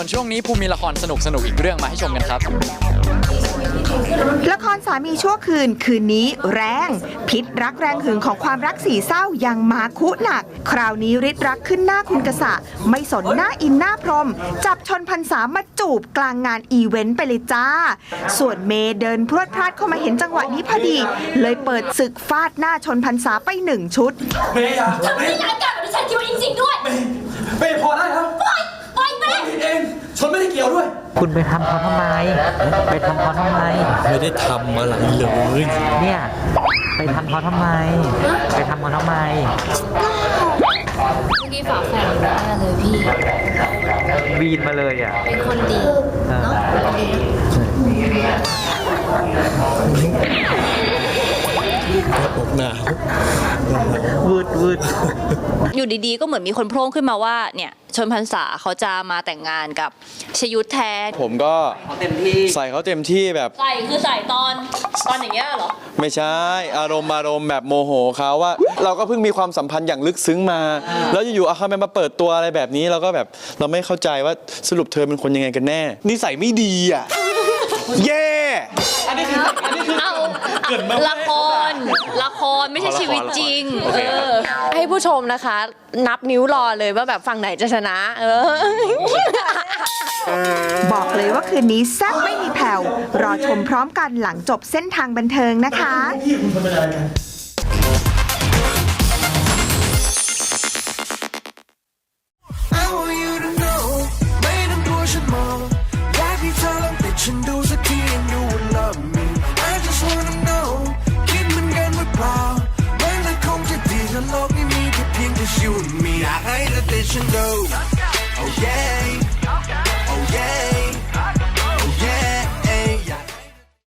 ส่วนช่วงนี้ภูมิมีละครสนุกสนุกๆอีกเรื่องมาให้ชมกันครับ ละครสามีชั่วคืนคืนนี้แรง พิษรักแรงหึงของความรักสี่เศร้ายังมาคุหนัก คราวนี้ริดรักขึ้นหน้าคุณกษะไม่สนหน้าอินหน้าพรหมจับชนพันษามาจูบกลางงานอีเวนต์ไปเลยจ้า ส่วนเมย์เดินพรวดพลาดเข้ามาเห็นจังหวะนี้พอดี เลยเปิดศึกฟาดหน้าชนพันษาไปหนึ่งชุดเมย์อย่าทำไม่ร้ายกาจกับดิฉันคิดว่าจริงๆด้วย ด้เกี่ยวด้วย คุณไปทำเขาทำไม ไปทำเขาทำไม ไม่ได้ทำอะไรเลยเนี่ยไปทำเขาทำไม ไปทำเขาทำไม เมื่อกี้ฝาแฝดแน่เลยพี่ วีนมาเลยอะ เป็นคนดีเน อกหนาววืดวืดอยู่ดีๆ ก็เหมือนมีคนโพร่งขึ้นมาว่าเนี่ยชนพันษาเขาจะมาแต่งงานกับชยุทธแทนผมก็เต็มที่ใส่เขาเต็มที่แบบ ใส่คือใส่ตอนตอนอย่างเงี้ยเหรอ ไม่ใช่ อารมณ์อารมณ์แบบโมโหเขาว่า เราก็เพิ่งมีความสัมพันธ์อย่างลึกซึ้งมา แล้วอยู่ๆเอาเขามาเปิดตัวอะไรแบบนี้เราก็แบบเราไม่เข้าใจว่าสรุปเธอเป็นคนยังไงกันแน่นิสัยไม่ดีอะแย่ เอาละคร ละครไม่ใช่ชีวิตจริงเออให้ผู้ชมนะคะ นับนิ้วรอเลยว่าแบบฝั่งไหนจะชนะ เออ บอกเลยว่าคืนนี้แซ่บไม่มีแผ่วรอชมพร้อมกันหลังจบเส้นทางบันเทิงนะคะ พี่คุณทำเป็นอะไรกัน Ocean Road. Oh yeah.